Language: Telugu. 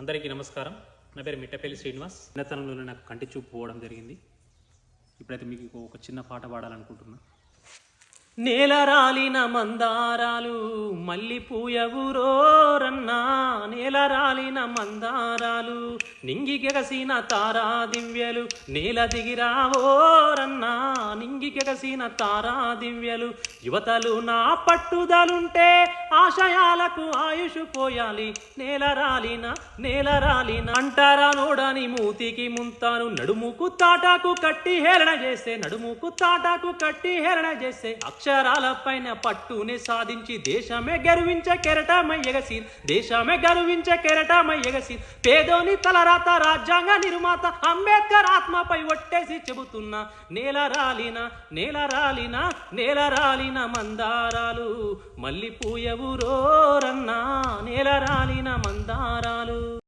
అందరికీ నమస్కారం. నా పేరు మిట్టపల్లి శ్రీనివాస్. చిన్నతనంలోనే నాకు కంటి చూపు పోవడం జరిగింది. ఇప్పుడైతే మీకు ఒక చిన్న పాట పాడాలనుకుంటున్నా. నేల రాలిన మందారాలు మల్లి పూయవురోరన్నా నేల రాలిన మందారాలు నింగికెగసిన తారా దివ్యలు నేల దిగిరావోరన్నా నింగికెగసిన తారా దివ్యలు. యువతలు నా పట్టుదలుంటే ఆశయాలకు ఆయుష్ పోయాలి. నేల రాలిన నేల రాలిన అంటారా నోడని మూతికి ముంతాను. నడుముకు తాటాకు కట్టి హేళన చేస్తే నడుముకు తాటాకు కట్టి హేళన చేస్తే అక్షరాల పైన సాధించి దేశమే గర్వించే కెరటమై ఎగసి దేశమే గర్వించే కెరటమై ఎగసి పేదోని తలరాత రాజ్యాంగ నిర్మాత అంబేద్కర్ ఆత్మపై ఒట్టేసి చెబుతున్నా నేల రాలిన నేల రాలిన నేల రాలిన మందారాలు మల్లి పూయవురోరన్నా నేల రాలిన మందారాలు